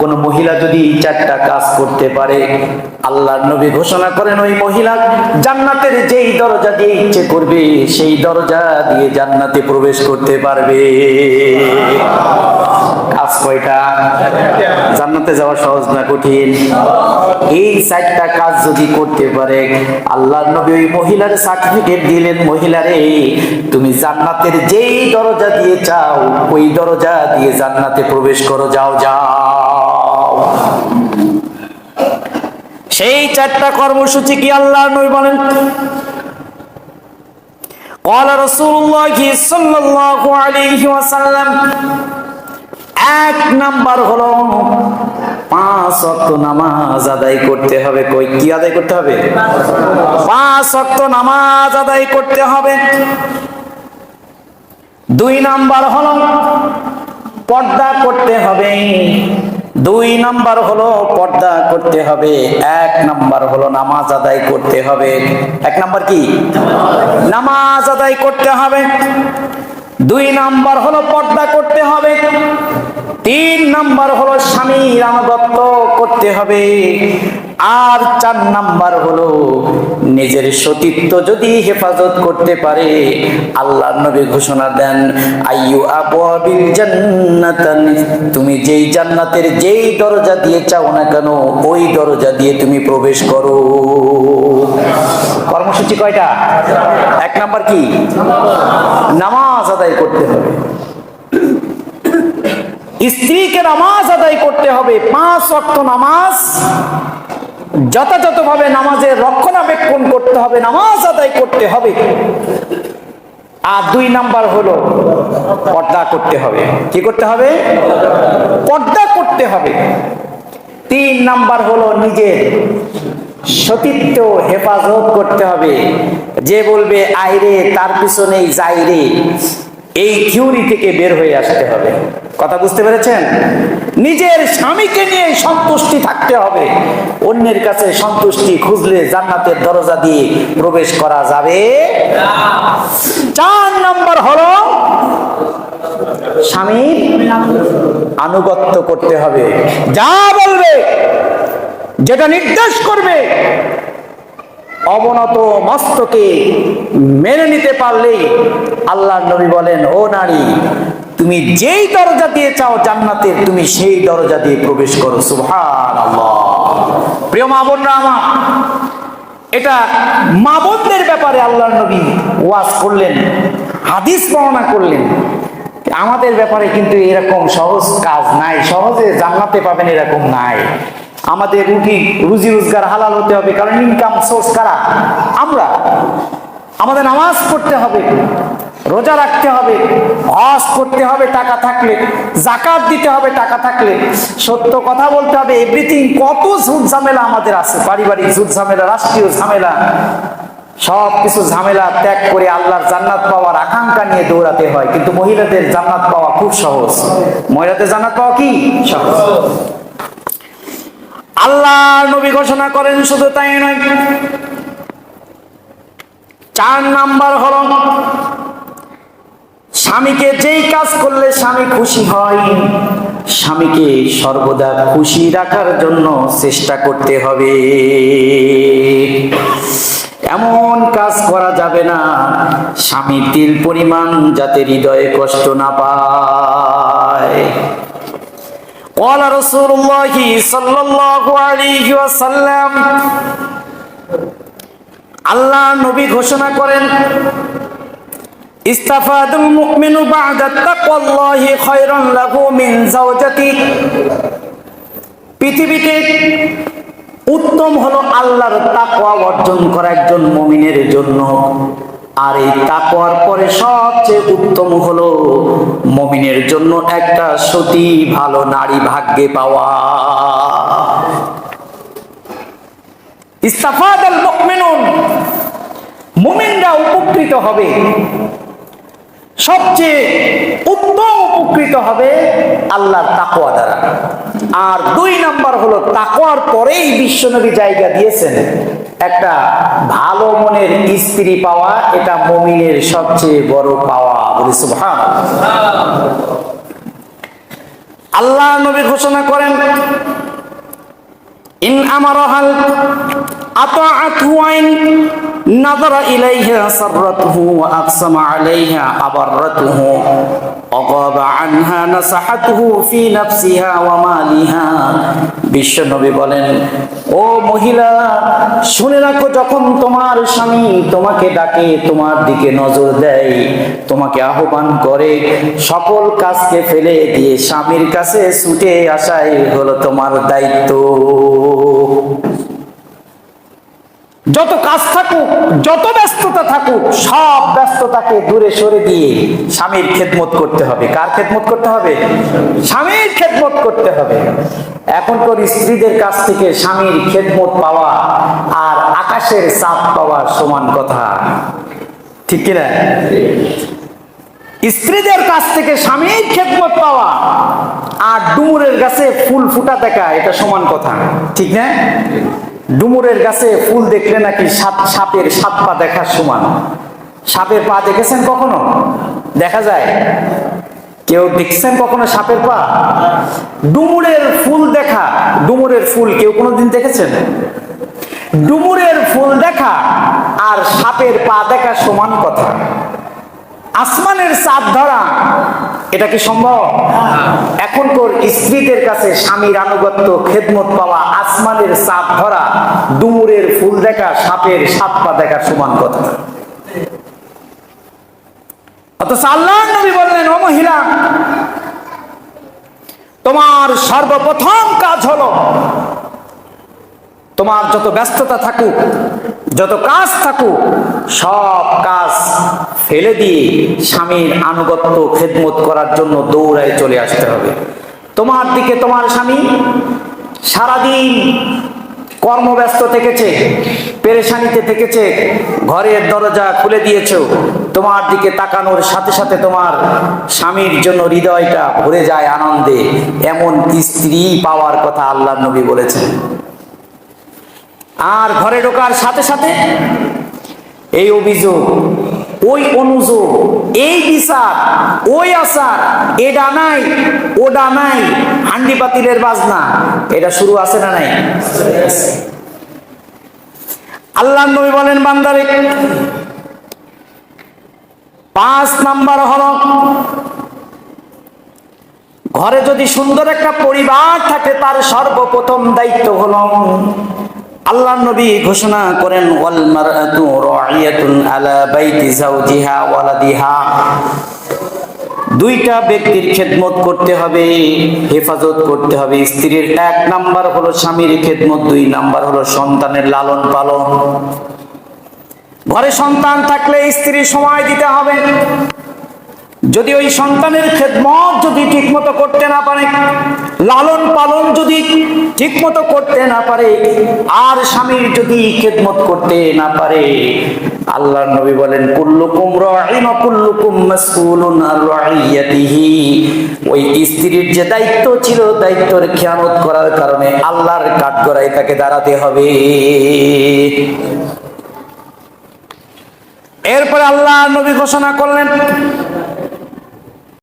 কোন মহিলা যদি চারটা কাজ করতে পারে আল্লাহ নবী ঘোষণা করেন ওই মহিলা জান্নাতের যেই দরজা দিয়ে ইচ্ছে করবে, সেই দরজা দিয়ে জান্নাতে প্রবেশ করতে পারবে। কাজ কয়টা জান্নাতে যাওয়া সহজ না কঠিন এই চারটা কাজ যদি করতে পারে আল্লাহ নবী ওই মহিলার সার্টিফিকেট দিলেন মহিলারে তুমি জান্নাতের যেই দরজা দিয়ে চাও ওই দরজা দিয়ে জান্নাতে প্রবেশ করো যাও যাও সেই চারটা কর্মসূচি কি আল্লাহ নবী বলেন قال رسول الله صلى الله عليه وسلم এক নাম্বার হলো, পাঁচ অক্ট নামাজ আদায় করতে হবে। কই, কি আদায় করতে হবে? পাঁচ অক্ট নামাজ আদায় করতে হবে। দুই নাম্বার হলো, পর্দা করতে হবে। দুই নাম্বার হলো, পর্দা করতে হবে। এক নাম্বার হলো, নামাজ আদায় করতে হবে। এক নাম্বার কি? নামাজ আদায় করতে হবে। দুই নাম্বার হলো পর্দা করতে হবে। তিন নাম্বার হলো স্বামীর আনুগত্য করতে হবে। আর চার নাম্বার হলো নিজের সতীত্ব যদি হেফাজত করতে পারে আল্লাহ নবী ঘোষণা দেন, আইয়ু আবওয়াবিল জান্নাতান, তুমি যেই জান্নাতের যেই দরজা দিয়ে চাও না কেন, ওই দরজা দিয়ে তুমি প্রবেশ করো। কর্মসূচি কয়টা? এক নাম্বার কি? নামাজ আদায় করতে হবে। স্ত্রীকে নামাজ আদায় করতে হবে। পাঁচ ওয়াক্ত নামাজ। যথাযথভাবে নামাজের রক্ষণাবেক্ষণ করতে হবে, নামাজ আদায় করতে হবে। আর দুই নাম্বার হলো পর্দা করতে হবে। কি করতে হবে? পর্দা করতে হবে। তিন নাম্বার হলো নিজের সতীত্ব হেফাজত করতে হবে। যে বলবে আইরে তার পিছনেই যাইরে এই থিওরি থেকে বের হয়ে আসতে হবে। কথা বুঝতে পেরেছেন? নিজের স্বামীকে নিয়ে সন্তুষ্টি থাকতে হবে। অন্যের কাছে সন্তুষ্টি খুঁজলে জান্নাতের দরজা দিয়ে প্রবেশ করা যাবে চার নম্বর হলো, স্বামীর আনুগত্য করতে হবে। যা বলবে যেটা নির্দেশ করবে, অবনত মস্তকে মেনে নিতে পারলেই আল্লাহ নবী বলেন, ও নারী, তুমি যেই দরজা দিয়ে চাও জান্নাতের তুমি সেই দরজা দিয়ে প্রবেশ করো। সুবহান প্রিয় মা বোনরা আমার, এটা মা বোনদের ব্যাপারে আল্লাহ নবী ওয়াজ করলেন, হাদিস বর্ণনা করলেন। আমাদের ব্যাপারে কিন্তু এরকম সহজ কাজ নাই, সহজে জান্নাতে পাবেন এরকম নাই। আমাদের রুটি রুজি রোজগার হালাল হতে হবে, কারণ ইনকাম সোর্স কারা? আমরা। আমাদের নামাজ পড়তে হবে, রোজা রাখতে হবে, হজ করতে হবে টাকা থাকলে, জাকাত দিতে হবে টাকা থাকলে। সত্য কথা বলতে হবে এভরিথিং কত ঝুট ঝামেলা আমাদের আছে, পারিবারিক ঝুট ঝামেলা, রাষ্ট্রীয় ঝামেলা সব কিছু ঝামেলা ত্যাগ করে আল্লাহর জান্নাত পাওয়ার আকাঙ্ক্ষা নিয়ে দৌড়াতে হয়। কিন্তু মহিলাদের জান্নাত পাওয়া খুব সহজ। মহিলাদের জান্নাত পাওয়া কি? সহজ। আল্লাহ নবী ঘোষণা করেন, শুধু তাই নয়। চার নাম্বার হল, স্বামীকে যেই কাজ করলে স্বামী খুশি হয়, স্বামীকে সর্বদা খুশি রাখার জন্য চেষ্টা করতে হবে। এমন কাজ করা যাবে না, স্বামী তিল পরিমাণ যাতে হৃদয়ে কষ্ট না পায়। قال رسول الله صلى الله عليه وسلم আল্লাহ নবী ঘোষণা করেন ইস্তাফাদুল মুমিনু বা'দা তাকওয়াল্লাহি খায়রান লাহু মিন যাওজাতি পৃথিবীতে উত্তম হলো আল্লাহর তাকওয়া অর্জন করা একজন মুমিনের জন্য আর এই তাকওয়ার পরে সবচেয়ে উত্তম হলো মমিনের জন্য একটা সতী, ভালো নারী ভাগ্যে পাওয়া। ইস্তাফাদ আল মুমিনুন, মুমিনরা উপকৃত হবে। সবচেয়ে উত্তম উপকৃত হবে আল্লাহর তাকোয়া দ্বারা। আর দুই নাম্বার হলো তাকোয়ার পরেই বিশ্বনবী জায়গা দিয়েছেন। একটা ভালো মনের স্ত্রী পাওয়া, এটা মমিনের সবচেয়ে বড় পাওয়া বলি সুবহান আল্লাহ নবী ঘোষণা করেন, ইন আমারহাল আলাইহা আবাররাতহু। অগাবা আনহা নাসাহাতহু ফি নাফসিহা ওয়া মালিহা। বিশ্ব বলেন, ও মহিলা, শুনে রাখো, যখন তোমার স্বামী তোমাকে ডাকে, তোমার দিকে নজর দেয়, তোমাকে আহ্বান করে, সকল কাজকে ফেলে দিয়ে স্বামীর কাছে ছুটে আসাই হলো তোমার দায়িত্ব। যত কাজ থাকুক, যত ব্যস্ততা থাকুক, সব ব্যস্ততাকে দূরে সরে দিয়ে স্বামীর খেদমত করতে হবে। কার খেদমত করতে হবে? স্বামীর খেদমত করতে হবে। এখনকার স্ত্রীদের কাছ থেকে স্বামীর খেদমত পাওয়া আর আকাশের চাপ পাওয়ার সমান কথা। ঠিক কিনা? স্ত্রীদের কাছ থেকে স্বামীর খেদমত পাওয়া আর ডুমুরের গাছে ফুল ফুটা দেখা, এটা সমান কথা। ঠিক না? ডুমুরের গাছে ফুল দেখলে নাকি সাপ, সাপের সাত পা দেখার সমান। সাপের পা দেখেছেন কখনো? দেখা যায়। কেউ দেখছেন কখনো সাপের পা? ডুমুরের ফুল দেখা, ডুমুরের ফুল কেউ কোনোদিন দেখেছেন? ডুমুরের ফুল দেখা আর সাপের পা দেখা সমান কথা। আসমানের চাঁদ ধরা এটা কি সম্ভব? এখন এখনকার স্ত্রীদের কাছে স্বামীর আনুগত্য খেদমত পাওয়া আসমানের চাঁদ ধরা ডুমুরের ফুল দেখা সাপের সাপ পা দেখা সমান কথা। অথচ আল্লাহ নবী বললেন ও মহিলা তোমার সর্বপ্রথম কাজ হলো তোমার যত ব্যস্ততা থাকুক, যত কাজ থাকুক, সব কাজ ফেলে দিয়ে স্বামীর আনুগত্য, খেদমত করার জন্য দৌড়ায় চলে আসতে হবে। তোমার দিকে তোমার স্বামী সারাদিন কর্মব্যস্ত থেকেছে, পেরেশানিতে থেকেছে, ঘরের দরজা খুলে দিয়েছ। তোমার দিকে তাকানোর সাথে সাথে তোমার স্বামীর জন্য হৃদয়টা ভরে যায় আনন্দে। এমন স্ত্রী পাওয়ার কথা আল্লাহ নবী বলেছেন। আর ঘরে ঢোকার সাথে সাথে এই অভিযোগ, ওই অনুযোগ, এই বিচার, ওই আচার, এটা নাই, ওটা নাই, হান্ডি পাতিলের বাজনা, এটা শুরু আছে না নাই? আল্লাহ নবী বলেন, বান্দারে, পাঁচ নাম্বার হল, ঘরে যদি সুন্দর একটা পরিবার থাকে, তার সর্বপ্রথম দায়িত্ব হলো আল্লাহ নবী ঘোষণা করেন, ওয়াল মারআতু রাইয়াতুন আলা বাইতি ওয়ালাদিহা। দুইটা ব্যক্তির খেদমত করতে হবে, হেফাজত করতে হবে। স্ত্রীর এক নাম্বার হলো স্বামীর খেদমত, দুই নাম্বার হলো সন্তানের লালন পালন। ঘরে সন্তান থাকলে স্ত্রী সময় দিতে হবে। যদি ওই সন্তানের খেদমত যদি ঠিকমতো করতে না পারে, লালন পালন যদি ঠিকমতো করতে না পারে, আর স্বামীর যদি খেদমত করতে না পারে, আল্লাহ নবী বলেন, কুল্লুকুম ওয়া কুল্লুকুম মাসউলুন রাইয়াতিহি ওই স্ত্রীর যে দায়িত্ব ছিল, দায়িত্বের খেয়ানত করার কারণে আল্লাহর কাঠগড়ায় তাকে দাঁড়াতে হবে। এরপরে আল্লাহ নবী ঘোষণা করলেন